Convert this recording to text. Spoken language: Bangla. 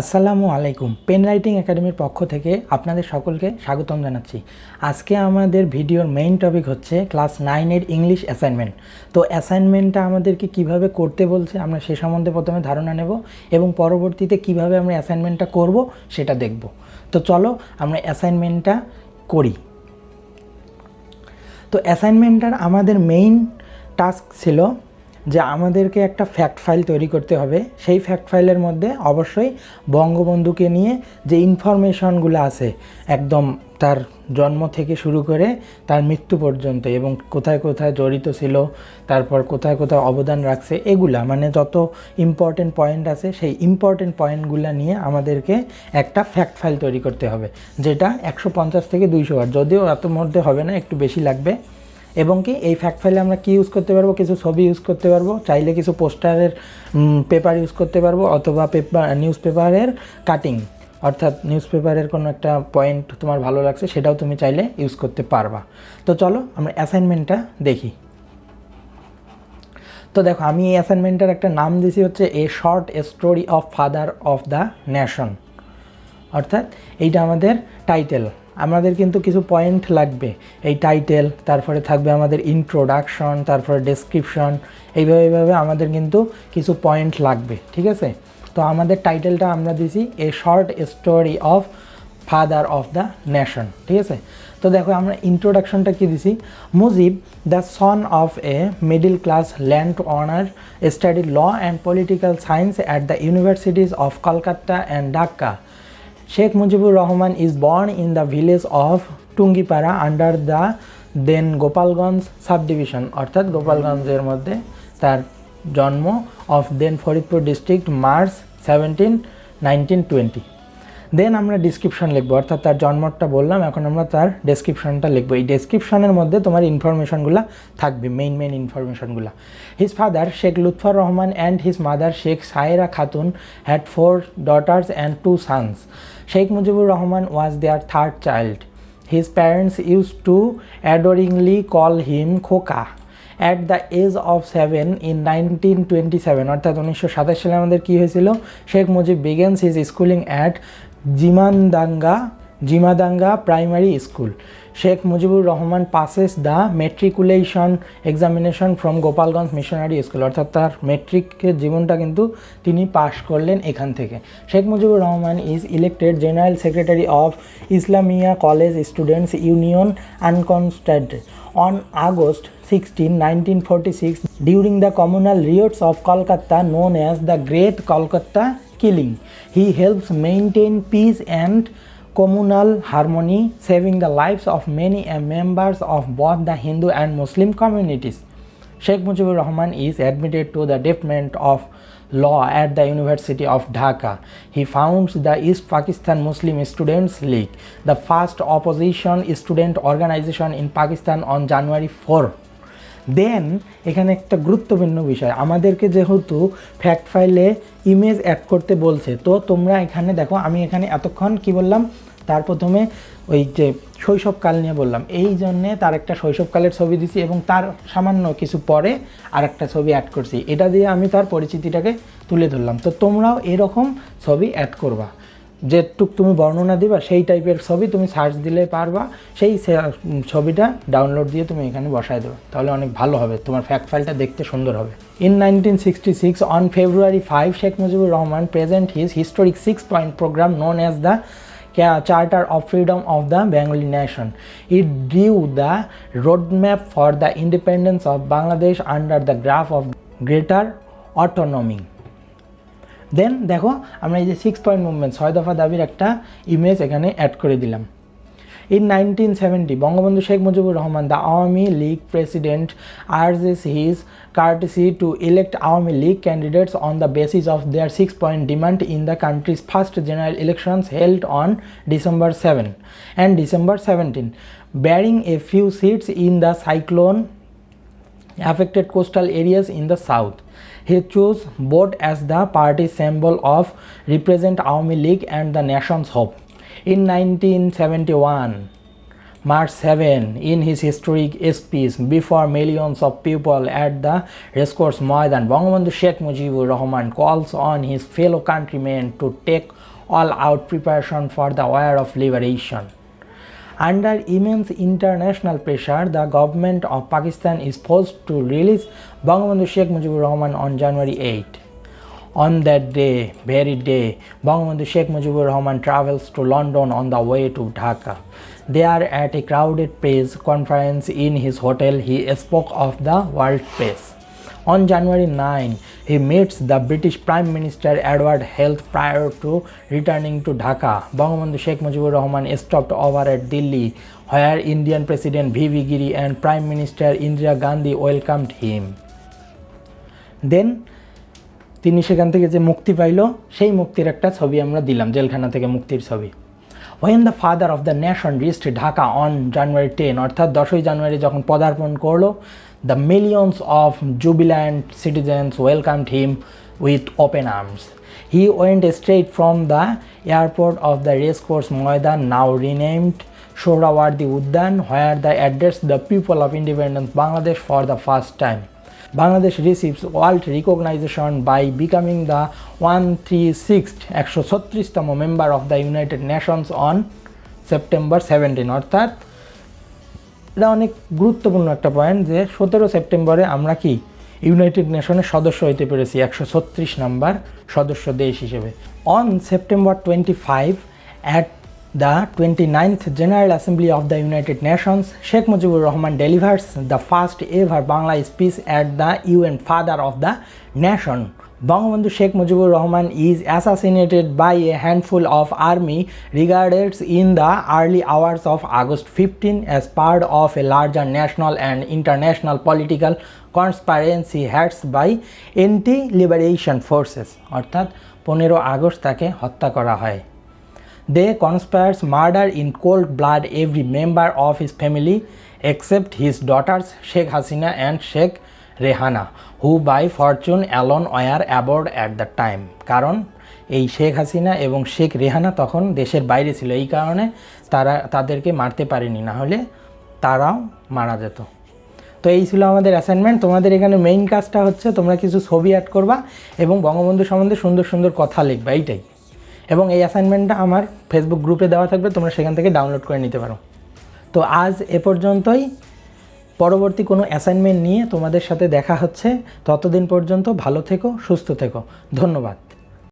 আসসালামু আলাইকুম। পেন রাইটিং একাডেমির পক্ষ থেকে আপনাদের সকলকে স্বাগতম জানাচ্ছি। আজকে আমাদের ভিডিওর মেইন টপিক হচ্ছে ক্লাস নাইনের ইংলিশ অ্যাসাইনমেন্ট তো অ্যাসাইনমেন্টটা আমাদেরকে কীভাবে করতে বলছে আমরা সে সম্বন্ধে প্রথমে ধারণা নেব এবং পরবর্তীতে কীভাবে আমরা অ্যাসাইনমেন্টটা করব সেটা দেখব। তো চলো আমরা অ্যাসাইনমেন্টটা করি। তো অ্যাসাইনমেন্টটার আমাদের মেইন টাস্ক ছিল যে আমাদেরকে একটা ফ্যাক্ট ফাইল তৈরি করতে হবে। সেই ফ্যাক্ট ফাইলের মধ্যে অবশ্যই বঙ্গবন্ধুকে নিয়ে যে ইনফরমেশনগুলো আছে, একদম তার জন্ম থেকে শুরু করে তার মৃত্যু পর্যন্ত এবং কোথায় কোথায় জড়িত ছিল, তারপর কোথায় কোথায় অবদান রাখছে, এগুলা মানে যত ইম্পর্টেন্ট পয়েন্ট আছে, সেই ইম্পর্টেন্ট পয়েন্টগুলো নিয়ে আমাদেরকে একটা ফ্যাক্ট ফাইল তৈরি করতে হবে, যেটা একশো পঞ্চাশ থেকে দুইশো ওয়ার্ড যদিও এত মধ্যে হবে না, একটু বেশি লাগবে। এবং কি এই ফ্যাক্ট ফাইলে আমরা কি ইউজ করতে পারব? কিছু ছবি ইউজ করতে পারব। চাইলে কিছু পোস্টারের পেপার ইউজ করতে পারব অথবা পেপার নিউজ পেপারের কাটিং অর্থাৎ নিউজ পেপারের কোনো একটা পয়েন্ট তোমার ভালো লাগছে, সেটাও তুমি চাইলে ইউজ করতে পারবা। তো চলো, আমরা অ্যাসাইনমেন্টটা দেখি। তো দেখো, আমি এই অ্যাসাইনমেন্টের একটা নাম দিয়েছি হচ্ছে a short story of father of the nation অর্থাৎ এইটা আমাদের টাইটেল আমাদের কিন্তু কিছু পয়েন্ট লাগবে। এই টাইটেল তারপরে থাকবে আমাদের ইন্ট্রোডাকশন তারপরে ডেসক্রিপশন এইভাবে এইভাবে আমাদের কিন্তু কিছু পয়েন্ট লাগবে, ঠিক আছে? তো আমাদের টাইটেলটা আমরা দিছি a short story of father of the nation ঠিক আছে? তো দেখো আমরা ইন্ট্রোডাকশনটা কী দিছি? Mujib the son of a middle class landowner study law and political science at the universities of Kolkata and Dhaka Sheikh Mujibur Rahman is born in the village of Tungipara under the then Gopalganj subdivision অর্থাৎ গোপালগঞ্জের মধ্যে তার জন্ম of then Faridpur district March seventeen nineteen twenty then আমরা ডিসক্রিপশন লিখব। অর্থাৎ তার জন্মটা বললাম, এখন আমরা তার ডেসক্রিপশনটা লিখব। এই ডেসক্রিপশনের মধ্যে তোমার ইনফরমেশনগুলো থাকবে মেইন মেইন ইনফরমেশনগুলো his father Sheikh Lutfur Rahman and his mother Sheikh Sayera Khatun had four daughters and two sons Sheikh Mujibur Rahman was their third child his parents use to adoringly call him Khoka at the age of seven in nineteen twenty seven অর্থাৎ উনিশশো সাতাশ সালে আমাদের কী হয়েছিল? Sheikh Mujib begins his schooling at Gimandanga Gimadanga primary school Sheikh Mujibur Rahman passes the matriculation examination from Gopalganj missionary school অর্থাৎ তার মেট্রিকের জীবনটা কিন্তু তিনি পাশ করলেন এখান থেকে। Sheikh Mujibur Rahman is elected general secretary of Islamia college students union unconstant sixteen nineteen 16, 1946 during the communal riots of Kolkata known as the Great Kolkata killing he helps maintain peace and communal harmony, saving the lives of many uh, members of both the Hindu and Muslim communities. Sheikh Mujibur Rahman is admitted to the Department of Law at the University of Dhaka. He founds the East Pakistan Muslim Students League, the first opposition student organization in Pakistan on January 4. Then এখানে একটা গুরুত্বপূর্ণ বিষয় আমাদেরকে যেহেতু ফ্যাক্ট ফাইলে ইমেজ অ্যাড করতে বলছে তো তোমরা এখানে দেখো আমি এখানে এতক্ষণ কি বললাম তার প্রথমে ওই যে শৈশবকাল নিয়ে বললাম। এই জন্যে তার একটা শৈশবকালের ছবি দিছি এবং তার সামান্য কিছু পরে আর একটা ছবি অ্যাড করছি। এটা দিয়ে আমি তার পরিচিতিটাকে তুলে ধরলাম। তো তোমরাও এরকম ছবি অ্যাড করবা। যেটুক তুমি বর্ণনা দিবা, সেই টাইপের ছবি তুমি সার্চ দিলে পারবা। সেই ছবিটা ডাউনলোড দিয়ে তুমি এখানে বসায় দেবে। তাহলে অনেক ভালো হবে। তোমার ফ্যাক্ট ফাইলটা দেখতে সুন্দর হবে। In nineteen sixty six on February five Sheikh Mujibur Rahman present his historic six point programme known as Ca- charter of freedom of the Bengali nation it drew the road map for the independence of Bangladesh under the graph of greater autonomy then দেখো, আমরা এই যে সিক্স পয়েন্ট মুভমেন্ট ছয় দফা দাবির একটা ইমেজ এখানে অ্যাড করে দিলাম। In nineteen seventy Bangabandhu Sheikh Mujibur Rahman the Awami League president urges his courtesy to elect Awami League candidates on the basis of their six point demand in the country's first general elections held on December 7 and December 17, bearing a few seats in the cyclone affected coastal areas in the south. He chose both as the party symbol of represent Awami League and the nation's hope. In 1971, March 7 in his historic speech before millions of people at the racecourse Maidan, Bangabandhu Sheikh Mujibur Rahman calls on his fellow countrymen to take all out preparation for the war of liberation. Under immense international pressure, the government of Pakistan is forced to release Bangabandhu Sheikh Mujibur Rahman on January 8. On that day, very day, Bangabandhu Sheikh Mujibur Rahman travels to London on the way to Dhaka. There, at a crowded press conference in his hotel, he spoke of the world press. On January 9, he meets the British Prime Minister Edward Heath prior to returning to Dhaka. Bangabandhu Sheikh Mujibur Rahman stopped over at Delhi, where Indian President V.V. Giri and Prime Minister Indira Gandhi welcomed him. Then তিনি সেখান থেকে যে মুক্তি পাইল, সেই মুক্তির একটা ছবি আমরা দিলাম, জেলখানা থেকে মুক্তির ছবি। When the father of the nation reached Dhaka on January ten অর্থাৎ দশই জানুয়ারি যখন পদার্পণ করল the millions of jubilant citizens welcomed him with open arms he went straight from the airport of the race course maidan now renamed Suhrawardy Udyan where the address the people of independence Bangladesh for the first time Bangladesh receives world recognition by becoming the 136th একশো ছত্রিশতম member of the United Nations on September seventeen অর্থাৎ এটা অনেক গুরুত্বপূর্ণ একটা পয়েন্ট যে সতেরো সেপ্টেম্বরে আমরা কি ইউনাইটেড নেশনের সদস্য হইতে পেরেছি, একশো ছত্রিশ নাম্বার সদস্য দেশ হিসেবে। On September twenty five at the 29th General Assembly of the United Nations, Sheikh Mujibur Rahman delivers the first ever Bangla speech at the UN Father of the Nation. Bangabandhu Sheikh Mujibur Rahman is assassinated by a handful of army regarded in the early hours of August 15 as part of a larger national and international political conspiracy heads by anti-liberation forces অর্থাৎ পনেরো আগস্ট তাকে হত্যা করা হয় They conspires murder in cold blood every member of his family except his daughters Sheikh Hasina and Sheikh Rehana, who by fortune alone were aboard at the time. কারণ এই শেখ হাসিনা এবং শেখ রেহানা তখন দেশের বাইরে ছিল এই কারণে তারা তাদেরকে মারতে পারেনি না হলে তারাও মারা যেত তো এই ছিল আমাদের অ্যাসাইনমেন্ট তোমাদের এখানে মেইন কাজটা হচ্ছে তোমরা কিছু ছবি অ্যাড করবা এবং বঙ্গবন্ধু সম্বন্ধে সুন্দর সুন্দর কথা লিখবা এইটাই এবং এই অ্যাসাইনমেন্টটা আমার ফেসবুক গ্রুপে দেওয়া থাকবে, তোমরা সেখান থেকে ডাউনলোড করে নিতে পারো। তো আজ এ পর্যন্তই। পরবর্তী কোনো অ্যাসাইনমেন্ট নিয়ে তোমাদের সাথে দেখা হচ্ছে। ততদিন পর্যন্ত ভালো থেকো, সুস্থ থেকো। ধন্যবাদ।